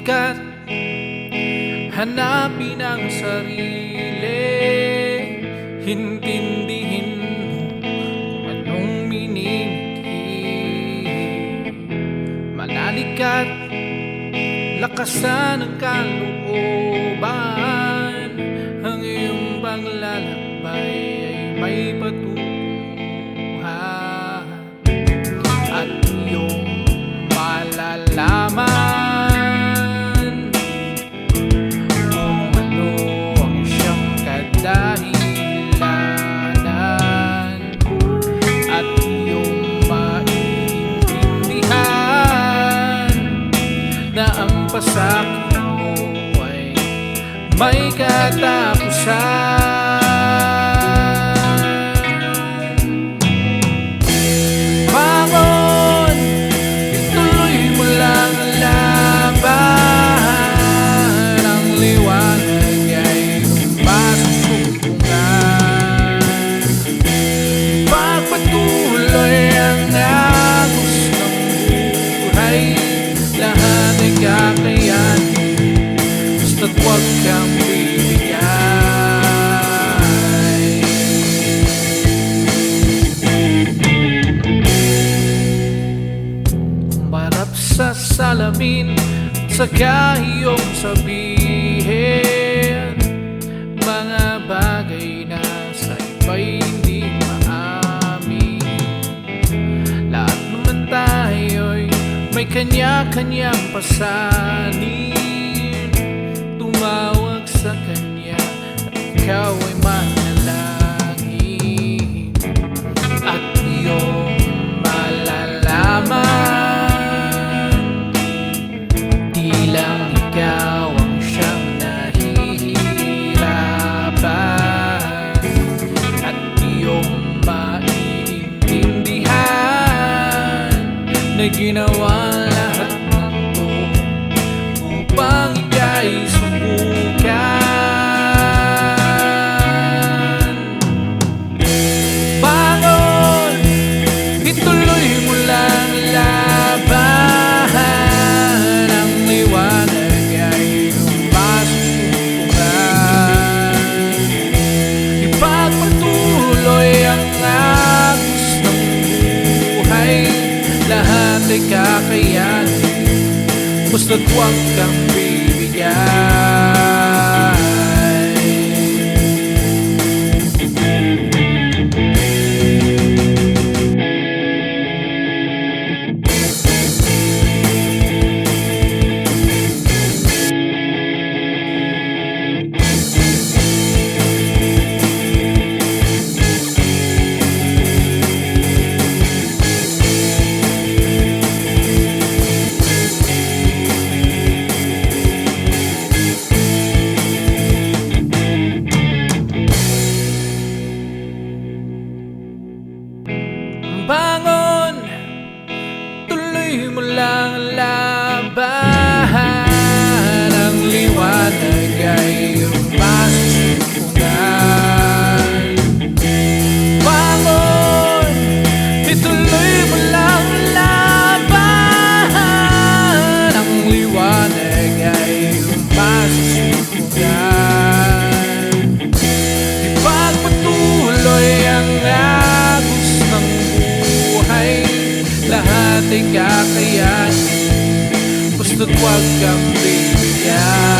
Ka Hanapin ang sarili. Hintindihin mo anong minimithi Manalik ka't Lakasan ang kalooban na ang pasakit mo ay may katapusan. Salamin sa iyong sabihin. Mga bagay na sa iba'y hindi maamin. Lahat naman tayo'y may kanya-kanyang pasanin. Tumawag sa kanya at ikaw ay manalangin Na ginawa lahat ng to Upang ika'y Ay kakayanin Basta't huwag kang bibigyan Lahat ay kakayanin Basta't huwag kang bibigyan